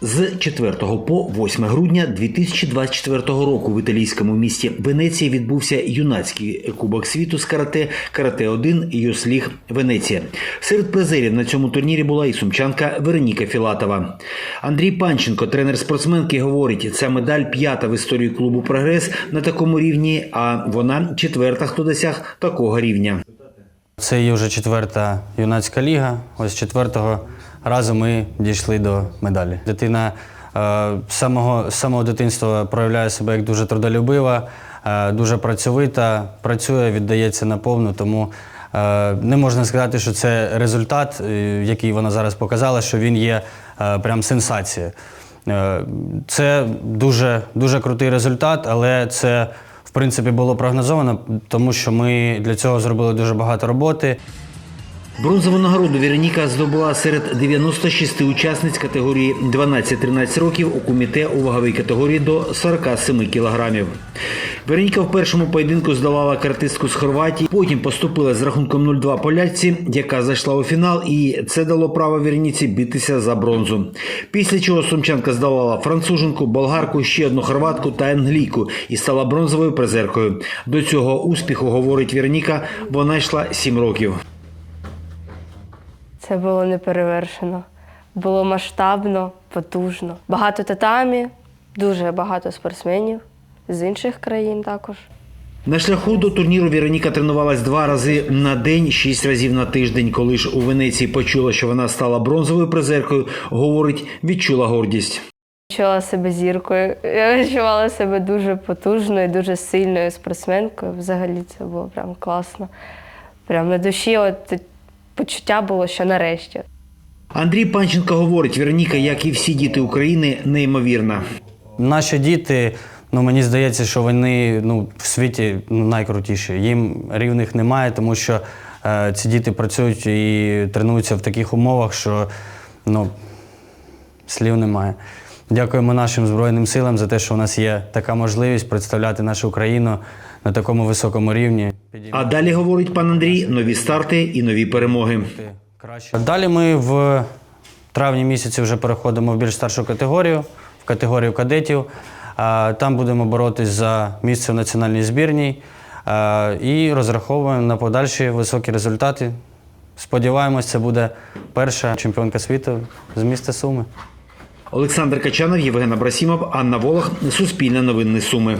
З 4 по 8 грудня 2024 року в італійському місті Венеція відбувся юнацький кубок світу з карате Карате 1 Юсліг Венеція. Серед призерів на цьому турнірі була і сумчанка Вероніка Філатова. Андрій Панченко, тренер спортсменки, говорить, ця медаль п'ята в історії клубу Прогрес на такому рівні, а вона четверта, хто досяг такого рівня. Це є вже четверта юнацька ліга. Ось четвертого разу ми дійшли до медалі. Дитина е, з самого, самого дитинства проявляє себе як дуже трудолюбива, е, дуже працьовита, працює, віддається наповну. Тому е, не можна сказати, що це результат, який вона зараз показала, що він є прям сенсацією. Це дуже, дуже крутий результат, але це в принципі було прогнозовано, тому що ми для цього зробили дуже багато роботи. Бронзову нагороду Вероніка здобула серед 96 учасниць категорії 12-13 років у куміте у ваговій категорії до 47 кілограмів. Вероніка в першому поєдинку здолала картистку з Хорватії, потім поступила з рахунком 0-2 полячці, яка зайшла у фінал, і це дало право Вероніці битися за бронзу. Після чого сумчанка здолала француженку, болгарку, ще одну хорватку та англійку і стала бронзовою призеркою. До цього успіху, говорить Вероніка, вона йшла 7 років. Це було неперевершено. Було масштабно, потужно. Багато татамі, дуже багато спортсменів з інших країн також. На шляху до турніру Вероніка тренувалась два рази на день, шість разів на тиждень. Коли ж у Венеції почула, що вона стала бронзовою призеркою, говорить, відчула гордість. Відчувала себе зіркою. Я відчувала себе дуже потужною, дуже сильною спортсменкою. Взагалі це було прям класно. Прям на душі от почуття було, що нарешті. Андрій Панченко говорить, Вероніка, як і всі діти України, неймовірна. Наші діти, ну мені здається, що вони ну, в світі ну, найкрутіші. Їм рівних немає, тому що е, ці діти працюють і тренуються в таких умовах, що ну, слів немає. Дякуємо нашим Збройним силам за те, що у нас є така можливість представляти нашу країну на такому високому рівні. А далі говорить пан Андрій, нові старти і нові перемоги. Далі ми в травні місяці вже переходимо в більш старшу категорію, в категорію кадетів. Там будемо боротись за місце в національній збірній і розраховуємо на подальші високі результати. Сподіваємось, це буде перша чемпіонка світу з міста Суми. Олександр Качанов, Євген Абрасімов, Анна Волох, Суспільне новини Суми.